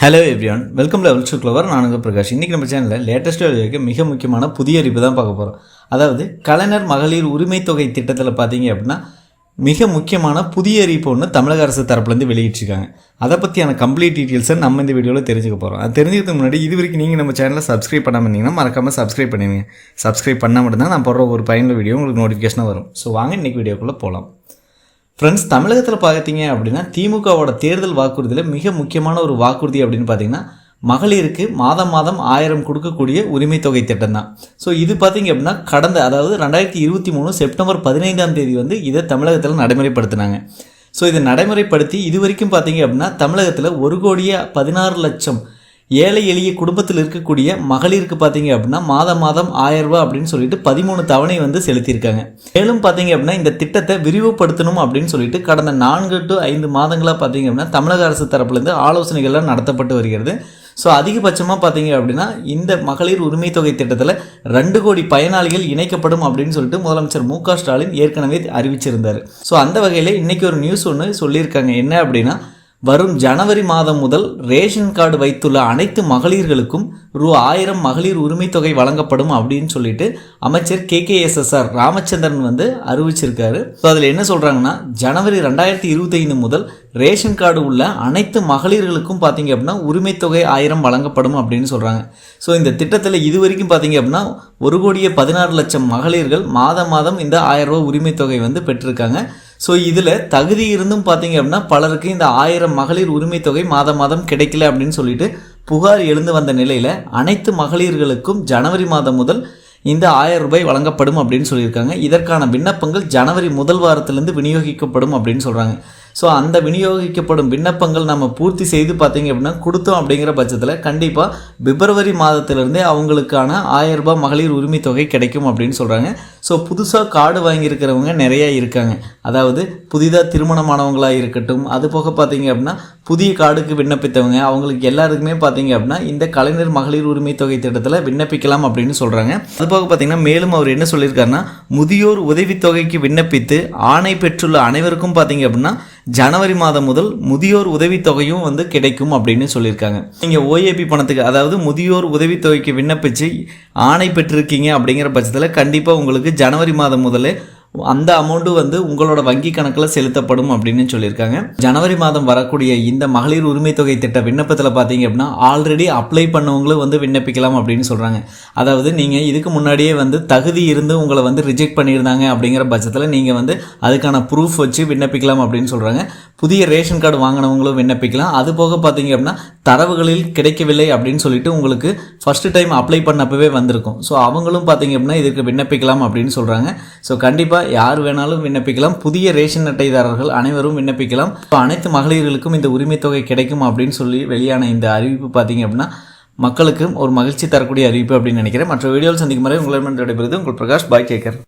Hello everyone welcome level to clever நானுங்க பிரகாஷ். இன்றைக்கி நம்ம சேனலில் லேட்டஸ்ட்டாக இருக்க மிக முக்கியமான புதிய அறிவு தான் பார்க்க போகிறோம் அதாவது கலைஞர் மகளிர் உரிமை தொகை திட்டத்தில் பார்த்தீங்க அப்படின்னா மிக முக்கியமான புதிய அறிவிப்பு ஒன்று தமிழக அரசு தரப்புலேருந்து வெளியிட்டிருக்காங்க. அதை பற்றியான கம்ப்ளீட் டீட்டெயில்ஸை நம்ம இந்த வீடியோவில் தெரிஞ்சுக்க போகிறோம் அது தெரிஞ்சுக்கிறதுக்கு முன்னாடி இது வரைக்கும் நீங்கள் நம்ம சேனலை சப்ஸ்கிரைப் பண்ணாமல் இருந்தீங்கன்னா மறக்காமல் சப்ஸ்கிரைப் பண்ணிடுங்க. சப்ஸ்கிரைப் பண்ணால் மட்டும்தான் நான் போடுற ஒரு பயனுள்ள வீடியோ உங்களுக்கு நோட்டிஃபிகேஷனாக வரும். ஸோ வாங்க இன்றைக்கி வீடியோக்குள்ளே போகலாம் ஃப்ரெண்ட்ஸ் தமிழகத்தில் பார்த்தீங்க அப்படின்னா திமுகவோட தேர்தல் வாக்குறுதியில் மிக முக்கியமான ஒரு வாக்குறுதி அப்படின்னு பார்த்தீங்கன்னா மகளிருக்கு மாதம் மாதம் ஆயிரம் கொடுக்கக்கூடிய உரிமை தொகை திட்டம் தான். ஸோ இது பார்த்தீங்க அப்படின்னா கடந்த அதாவது ரெண்டாயிரத்தி இருபத்தி மூணு செப்டம்பர் பதினைந்தாம் தேதி வந்து இதை தமிழகத்தில் நடைமுறைப்படுத்தினாங்க. ஸோ இதை நடைமுறைப்படுத்தி இது வரைக்கும் பார்த்தீங்க அப்படின்னா தமிழகத்தில் ஒரு கோடியே பதினாறு லட்சம் ஏழை எளிய குடும்பத்தில் இருக்கக்கூடிய மகளிருக்கு பார்த்தீங்க அப்படின்னா மாதம் மாதம் ஆயிரம் ரூபாய் அப்படின்னு சொல்லிட்டு பதிமூணு தவணை வந்து செலுத்தியிருக்காங்க. மேலும் பார்த்தீங்க அப்படின்னா இந்த திட்டத்தை விரிவுபடுத்தணும் அப்படின்னு சொல்லிட்டு கடந்த நான்கு டு ஐந்து மாதங்களாக பார்த்தீங்க அப்படின்னா தமிழக அரசு தரப்புலேருந்து ஆலோசனைகள்லாம் நடத்தப்பட்டு வருகிறது. ஸோ அதிகபட்சமாக பார்த்தீங்க அப்படின்னா இந்த மகளிர் உரிமை தொகை திட்டத்தில் ரெண்டு கோடி பயனாளிகள் இணைக்கப்படும் அப்படின்னு சொல்லிட்டு முதலமைச்சர் மு ஸ்டாலின் ஏற்கனவே அறிவிச்சிருந்தார். ஸோ அந்த வகையில் இன்றைக்கி ஒரு நியூஸ் ஒன்று சொல்லியிருக்காங்க. என்ன அப்படின்னா வரும் ஜனவரி மாதம் முதல் ரேஷன் கார்டு வைத்துள்ள அனைத்து மகளிர்களுக்கும் ரூ ஆயிரம் மகளிர் உரிமைத்தொகை வழங்கப்படும் அப்படின்னு சொல்லிட்டு அமைச்சர் K K S S R Ramachandran வந்து அறிவிச்சிருக்காரு. ஸோ அதில் என்ன சொல்கிறாங்கன்னா ஜனவரி ரெண்டாயிரத்தி இருபத்தைந்து முதல் ரேஷன் கார்டு உள்ள அனைத்து மகளிர்களுக்கும் பார்த்தீங்க அப்படின்னா உரிமைத்தொகை ஆயிரம் வழங்கப்படும் அப்படின்னு சொல்கிறாங்க ஸோ இந்த திட்டத்தில் இது வரைக்கும் பார்த்தீங்க அப்படின்னா ஒரு கோடியே பதினாறு லட்சம் மகளிர்கள் மாதம் மாதம் இந்த ஆயிரம் ரூபா உரிமை தொகை வந்து பெற்றிருக்காங்க. ஸோ இதில் தகுதி இருந்தும் பார்த்தீங்க அப்படின்னா பலருக்கு இந்த ஆயிரம் மகளிர் உரிமை தொகை மாதம் மாதம் கிடைக்கல அப்படின்னு சொல்லிட்டு புகார் எழுந்து வந்த நிலையில் அனைத்து மகளிர்களுக்கும் ஜனவரி மாதம் முதல் இந்த ஆயிரம் ரூபாய் வழங்கப்படும் அப்படின்னு சொல்லியிருக்காங்க. இதற்கான விண்ணப்பங்கள் ஜனவரி முதல் வாரத்திலிருந்து விநியோகிக்கப்படும் அப்படின்னு சொல்கிறாங்க ஸோ அந்த விநியோகிக்கப்படும் விண்ணப்பங்கள் நம்ம பூர்த்தி செய்து பார்த்தீங்க அப்படின்னா கொடுத்தோம் அப்படிங்கிற பட்சத்தில் கண்டிப்பாக பிப்ரவரி மாதத்திலிருந்தே அவங்களுக்கான ஆயிரம் ரூபாய் மகளிர் உரிமை தொகை கிடைக்கும் அப்படின்னு சொல்கிறாங்க ஸோ புதுசாக கார்டு வாங்கியிருக்கிறவங்க நிறையா இருக்காங்க. அதாவது புதிதாக திருமணமானவங்களாக இருக்கட்டும் அது போக பார்த்தீங்க அப்படின்னா புதிய கார்டுக்கு விண்ணப்பித்தவங்க அவங்களுக்கு எல்லாருக்குமே பார்த்தீங்க அப்படின்னா இந்த கலைஞர் மகளிர் உரிமை தொகை திட்டத்தில் விண்ணப்பிக்கலாம் அப்படின்னு சொல்கிறாங்க அது போக பார்த்தீங்கன்னா மேலும் அவர் என்ன சொல்லியிருக்காருன்னா முதியோர் உதவித்தொகைக்கு விண்ணப்பித்து ஆணை பெற்றுள்ள அனைவருக்கும் பார்த்தீங்க அப்படின்னா ஜனவரி மாதம் முதல் முதியோர் உதவித்தொகையும் வந்து கிடைக்கும் அப்படின்னு சொல்லியிருக்காங்க. நீங்கள் ஓஏபி பணத்துக்கு அதாவது முதியோர் உதவித்தொகைக்கு விண்ணப்பித்து ஆணை பெற்றிருக்கீங்க அப்படிங்கிற பட்சத்தில் கண்டிப்பாக உங்களுக்கு ஜனவரி மாதம் முதலே அந்த அமௌண்ட்டு வந்து உங்களோட வங்கி கணக்கில் செலுத்தப்படும் அப்படின்னு சொல்லியிருக்காங்க. ஜனவரி மாதம் வரக்கூடிய இந்த மகளிர் உரிமை தொகை திட்ட விண்ணப்பத்தில் பார்த்தீங்க அப்படின்னா ஆல்ரெடி அப்ளை பண்ணவங்களும் வந்து விண்ணப்பிக்கலாம் அப்படின்னு சொல்கிறாங்க அதாவது நீங்கள் இதுக்கு முன்னாடியே வந்து தகுதி இருந்து உங்களை வந்து ரிஜெக்ட் பண்ணியிருந்தாங்க அப்படிங்கிற பட்சத்தில் நீங்கள் வந்து அதுக்கான ப்ரூஃப் வச்சு விண்ணப்பிக்கலாம் அப்படின்னு சொல்கிறாங்க புதிய ரேஷன் கார்டு வாங்கினவங்களும் விண்ணப்பிக்கலாம். அது போக பார்த்தீங்க அப்படின்னா தரவுகளில் கிடைக்கவில்லை அப்படின்னு சொல்லிட்டு உங்களுக்கு ஃபஸ்ட்டு டைம் அப்ளை பண்ணப்பவே வந்திருக்கும். ஸோ அவங்களும் பார்த்தீங்க அப்படின்னா இதுக்கு விண்ணப்பிக்கலாம் அப்படின்னு சொல்கிறாங்க ஸோ கண்டிப்பாக யார் வேணாலும் விண்ணப்பிக்கலாம். புதிய ரேஷன் அட்டைதாரர்கள் அனைவரும் விண்ணப்பிக்கலாம். இப்போ அனைத்து மகளிர்களுக்கும் இந்த உரிமை தொகை கிடைக்கும் அப்படின்னு சொல்லி வெளியான இந்த அறிவிப்பு பார்த்தீங்க அப்படின்னா மக்களுக்கும் ஒரு மகிழ்ச்சி தரக்கூடிய அறிவிப்பு அப்படின்னு நினைக்கிறேன். மற்ற வீடியோவில் சந்திக்கும் வரை உங்களிடம் விடைபெறுவது உங்கள் பிரகாஷ். பாய் கேக்கர்